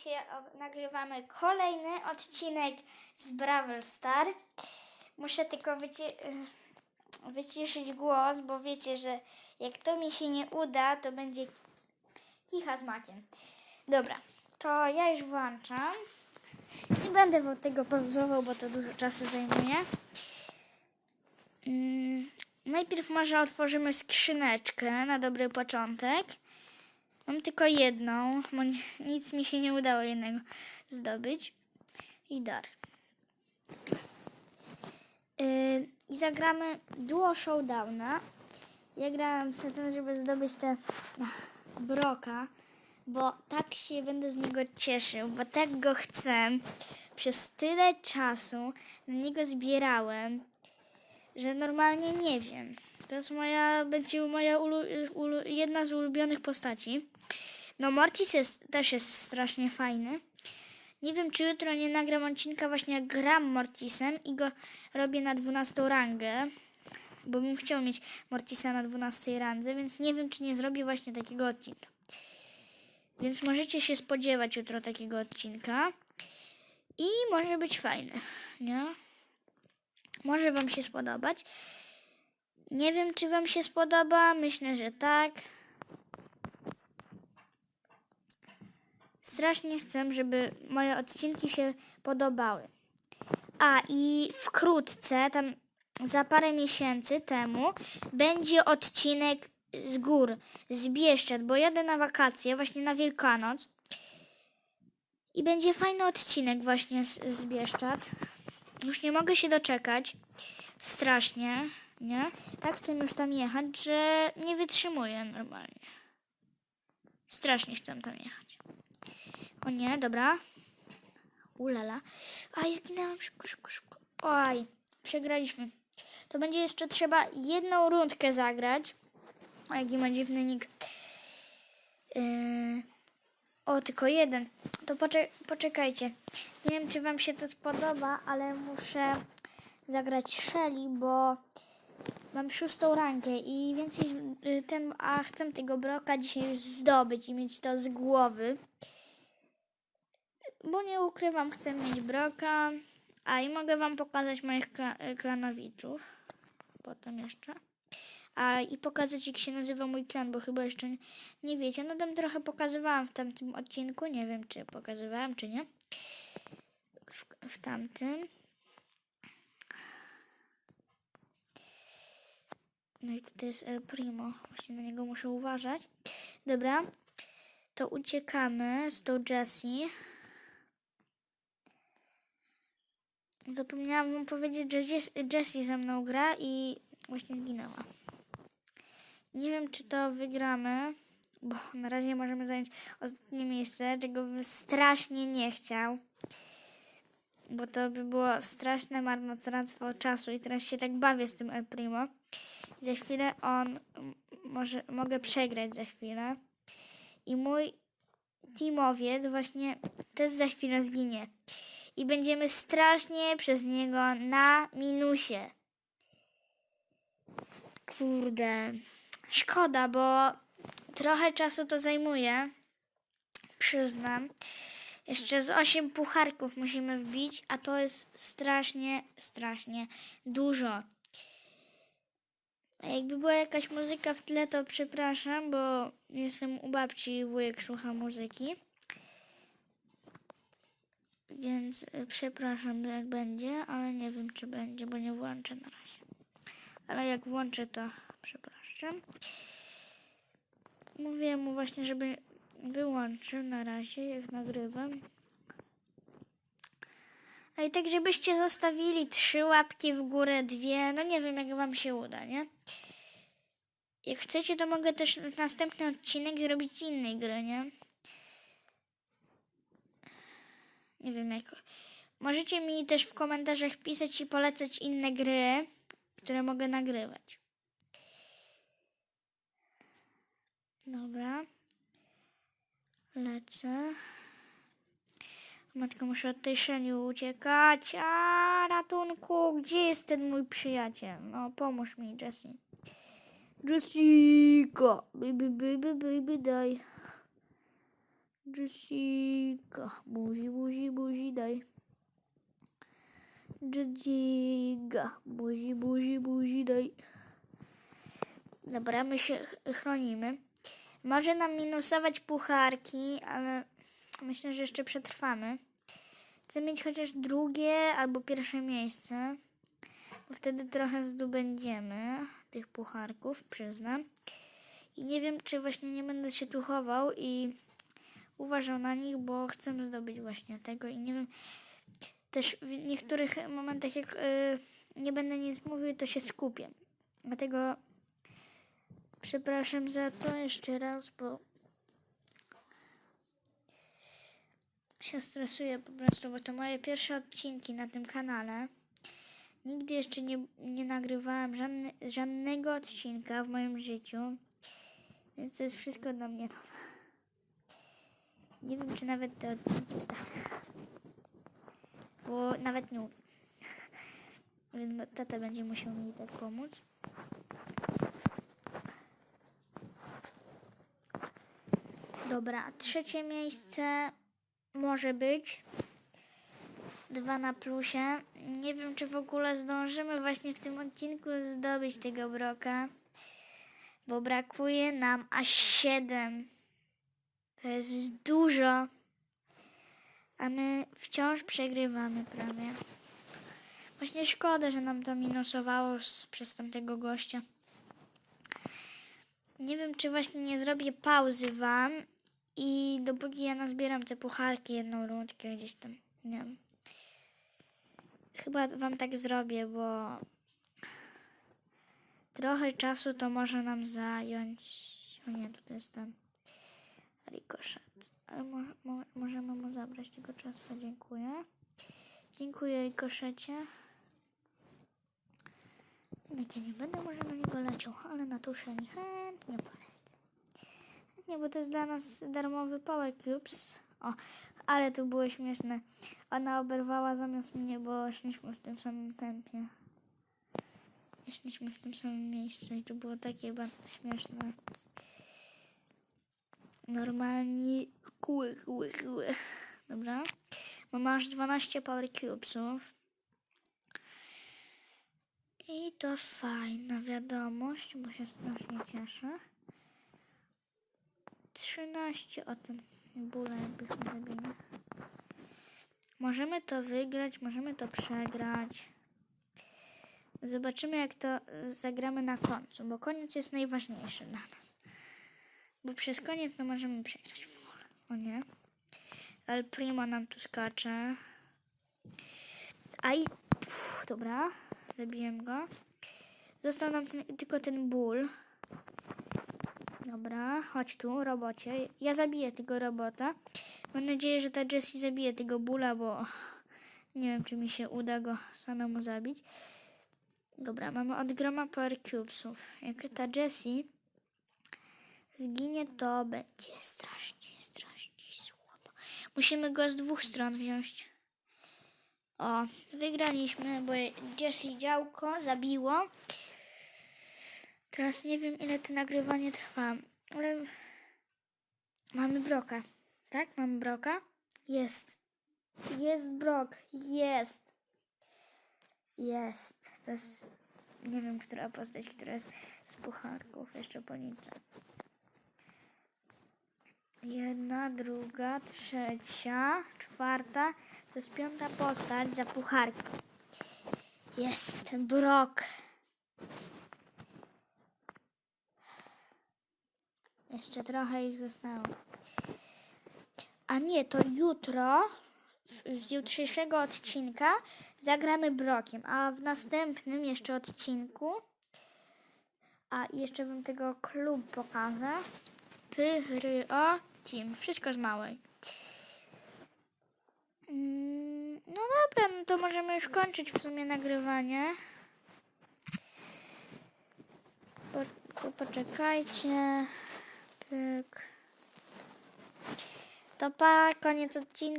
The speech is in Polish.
Dzisiaj nagrywamy kolejny odcinek z Brawl Star. Muszę tylko wyci- y, wyciszyć głos, bo wiecie, że jak to mi się nie uda, to będzie kicha z makiem. Dobra, to ja już włączam. Nie będę wam tego pauzował, bo to dużo czasu zajmuje. Mm, najpierw może otworzymy skrzyneczkę na dobry początek. Mam tylko jedną, bo ni- nic mi się nie udało jednego zdobyć. I dar. Yy, I zagramy Duo Showdowna. Ja grałam sobie ten, żeby zdobyć te ach, broka, bo tak się będę z niego cieszył, bo tak go chcę. Przez tyle czasu na niego zbierałem, że normalnie nie wiem. To jest moja, będzie moja ulu, ulu, jedna z ulubionych postaci. No Mortis jest, też jest strasznie fajny. Nie wiem, czy jutro nie nagram odcinka właśnie jak gram Mortisem i go robię na 12 rangę, bo bym chciał mieć Mortisa na 12 randze, więc nie wiem, czy nie zrobię właśnie takiego odcinka. Więc możecie się spodziewać jutro takiego odcinka i może być fajny, nie? Może Wam się spodobać. Nie wiem, czy Wam się spodoba. Myślę, że tak. Strasznie chcę, żeby moje odcinki się podobały. A i wkrótce, tam za parę miesięcy temu, będzie odcinek z gór, z Bieszczad, bo jadę na wakacje, właśnie na Wielkanoc. I będzie fajny odcinek właśnie z, z Bieszczad. Już nie mogę się doczekać. Strasznie, nie? Tak chcę już tam jechać, że nie wytrzymuję normalnie. Strasznie chcę tam jechać. O nie, dobra. Ulala. Aj, zginęłam szybko, szybko, szybko. Oj, przegraliśmy. To będzie jeszcze trzeba jedną rundkę zagrać. O, jaki ma dziwny nick. Yy... O, tylko jeden. To poczek- poczekajcie. Nie wiem, czy wam się to spodoba, ale muszę zagrać Shelly, bo mam szóstą rankę i więcej y, ten, a chcę tego broka dzisiaj już zdobyć i mieć to z głowy. Bo nie ukrywam, chcę mieć broka. A i mogę wam pokazać moich kla- y, klanowiczów. Potem jeszcze. A i pokazać jak się nazywa mój klan, bo chyba jeszcze nie, nie wiecie. No tam trochę pokazywałam w tamtym odcinku. Nie wiem, czy pokazywałam, czy nie. W, w tamtym. No i tutaj jest El Primo. Właśnie na niego muszę uważać. Dobra. To uciekamy z tą Jessie. Zapomniałam wam powiedzieć, że Jess- Jessie ze mną gra i właśnie zginęła. Nie wiem, czy to wygramy, bo na razie możemy zająć ostatnie miejsce, czego bym strasznie nie chciał. Bo to by było straszne marnotrawstwo czasu i teraz się tak bawię z tym El Primo. Za chwilę on może mogę przegrać za chwilę. I mój teamowiec właśnie też za chwilę zginie. I będziemy strasznie przez niego na minusie. Kurde. Szkoda, bo trochę czasu to zajmuje. Przyznam. Jeszcze z 8 pucharków musimy wbić, a to jest strasznie, strasznie dużo. A jakby była jakaś muzyka w tle, to przepraszam, bo jestem u babci i wujek słucha muzyki. Więc y, przepraszam, jak będzie, ale nie wiem, czy będzie, bo nie włączę na razie. Ale jak włączę, to przepraszam. Mówiłem mu właśnie, żeby wyłączył na razie, jak nagrywam. A i tak, żebyście zostawili trzy łapki w górę, dwie. No nie wiem, jak wam się uda, nie? Jak chcecie, to mogę też następny odcinek zrobić innej gry, nie? Nie wiem, jak. Możecie mi też w komentarzach pisać i polecać inne gry, które mogę nagrywać. Dobra. Lecę. Matko, muszę od tej szeni uciekać. A ratunku, gdzie jest ten mój przyjaciel? No, pomóż mi, Jessie. Jessica! Baby, baby, baby, daj. Jessica. Buzi, buzi, buzi, daj. Jessica. Buzi, buzi, buzi, daj. Dobra, my się ch- chronimy. Może nam minusować pucharki, ale myślę, że jeszcze przetrwamy. Chcę mieć chociaż drugie albo pierwsze miejsce. Bo wtedy trochę zdobędziemy tych pucharków, przyznam. I nie wiem, czy właśnie nie będę się tu chował i uważał na nich, bo chcę zdobyć właśnie tego i nie wiem. Też w niektórych momentach, jak y, nie będę nic mówił, to się skupię. Dlatego przepraszam za to jeszcze raz, bo się stresuję po prostu, bo to moje pierwsze odcinki na tym kanale. Nigdy jeszcze nie, nie nagrywałem żadne, żadnego odcinka w moim życiu, więc to jest wszystko dla mnie nowe. Nie wiem, czy nawet te odcinki wstawię, bo nawet nie. Więc tata będzie musiał mi tak pomóc. Dobra, trzecie miejsce może być. Dwa na plusie. Nie wiem, czy w ogóle zdążymy właśnie w tym odcinku zdobyć tego broka, bo brakuje nam aż 7. To jest dużo, a my wciąż przegrywamy prawie. Właśnie szkoda, że nam to minusowało przez tamtego gościa. Nie wiem, czy właśnie nie zrobię pauzy wam i dopóki ja nazbieram te pucharki, jedną rundkę gdzieś tam, nie wiem. Chyba wam tak zrobię, bo trochę czasu to może nam zająć. O nie, to jest ten rikoszet. Ale mo, mo, możemy mu zabrać tego czasu. Dziękuję. Dziękuję rikoszecie. Jak ja nie będę może na niego leciał, ale na tuszeni chętnie polecę. Chętnie, bo to jest dla nas darmowy Power Cubes. O, ale to było śmieszne. Ona oberwała zamiast mnie, bo szliśmy w tym samym tempie. Szliśmy w tym samym miejscu i to było takie bardzo śmieszne. Normalnie kły, kły, kły. Dobra. Bo masz 12 Power Cubesów. I to fajna wiadomość, bo się strasznie cieszę. 13 o tym bóle jakbyśmy zabili. Możemy to wygrać, możemy to przegrać. Zobaczymy, jak to zagramy na końcu, bo koniec jest najważniejszy dla nas. Bo przez koniec to możemy przegrać. O nie. El Primo nam tu skacze. Aj, Uff, dobra, zabiłem go. Został nam ten, tylko ten ból. Dobra, chodź tu, robocie. Ja zabiję tego robota. Mam nadzieję, że ta Jessie zabije tego bóla, bo nie wiem, czy mi się uda go samemu zabić. Dobra, mamy od groma Power Cubesów. Jak ta Jessie zginie, to będzie strasznie, strasznie słabo. Musimy go z dwóch stron wziąć. O, wygraliśmy, bo Jessie działko zabiło. Teraz nie wiem, ile to nagrywanie trwa, ale mamy broka. Tak? Mamy broka? Jest. Jest brok. Jest. Jest. To jest. Nie wiem, która postać, która jest z pucharków. Jeszcze policzę. Jedna, druga, trzecia, czwarta. To jest piąta postać za pucharki. Jest brok. Jeszcze trochę ich zostało. A nie, to jutro, z jutrzejszego odcinka, zagramy brokiem, a w następnym jeszcze odcinku, a jeszcze bym tego klub pokazał, Pyro Team, wszystko z małej. Mm, No dobra, no to możemy już kończyć w sumie nagrywanie. Po, poczekajcie. Pyk. To pa, koniec odcinka.